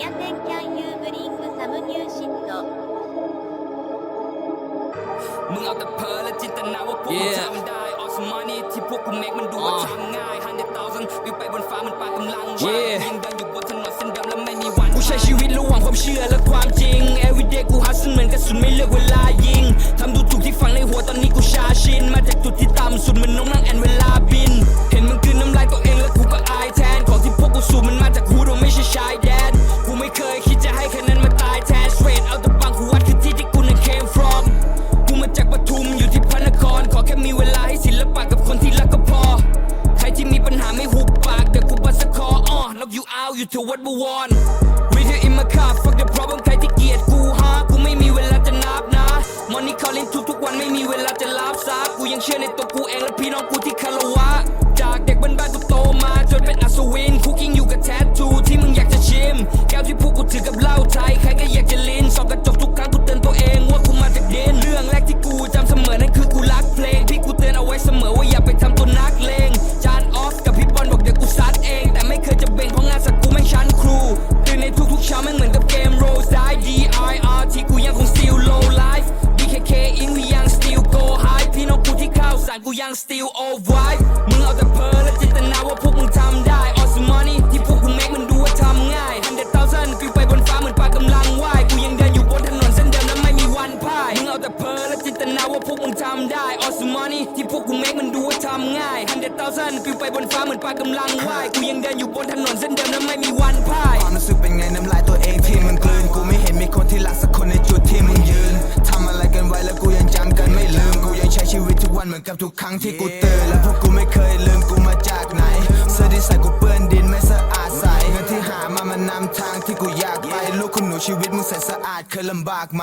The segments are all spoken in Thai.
Can then can you bring some new shit มึงเอาแต่เพอและจินตนาว่าพวกมึงทำได้ ออสมานี่ที่พวกกูเมกมันดูว่าทำง่ายฮันเดตาวซันวิวไปบนฟ้ามันปากำลังยิงเดินอยู่บนถนนเส้นดำและไม่มีวันกูใช้ชีวิตระหว่างความเชื่อและความจริง everyday กูฮัสเหมือนกระสุนไม่เลือกเวลายิงทำดูถูกที่ฝังในหัวตอนนี้กูชาชิน มาจากจุดที่ต่ำสุดเหมือนน้องนั่งแอนเวลา knock you out you to what we want with you in my car fuck the problem ใครที่เกลียดกูฮะกูไม่มีเวลาาแม่งเหมือนกับเกมโรสได้ D I R ที่กูยังคง still low life BKK อิงกูยัง still go high พี่น้องกูที่เข้าสารกูยัง still all vibe มึงเอาแต่เพ้อและจินตนาว่าพวกมึงทำได้ awesome money ที่พวกกู make มันดูว่าทำง่าย hundred thousand ฟิวไปบนฟ้าเหมือนปลากำลังว่ายกูยังเดินอยู่บนถนนเส้นเดิมและไม่มีวันพ่ายมึงเอาแต่เพ้อและจินตนาว่าพวกมึงทำได้ awesome money ที่พวกกู make มันดูว่าทำง่าย hundred thousand ฟิวไปบนฟ้าเหมือนปลากำลังว่ายกูยังเดิน อนกับทุกครั้งที่กูตื่นแล้วพวกกูไม่เคยลืมกูมาจากไหน เสื้อที่ใส่กูเปื้อนดินไม่สะอาดใสเงินที่หามามันนำทางที่กูอยากไปลูกคุณหนูชีวิตมึงใส่สะอาดเคยลำบากไหม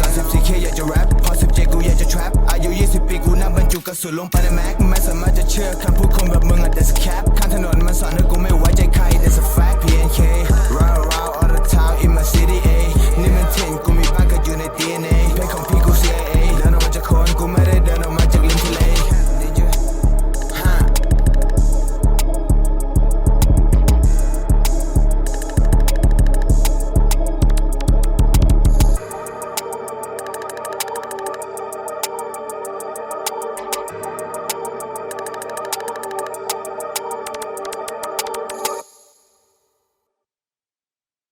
ตอน14เคอยากจะแรปพอ17กูอยากจะ trap อายุ 20 ปีกูนั่งบรรจุกระสุนลงไปในแม็กไม่สามารถจะเชื่อคำพูดคนแบบมึงอะ that's cap ข้างถนนมันสอนให้กูไม่ไว้ใจใคร that's a fact PNK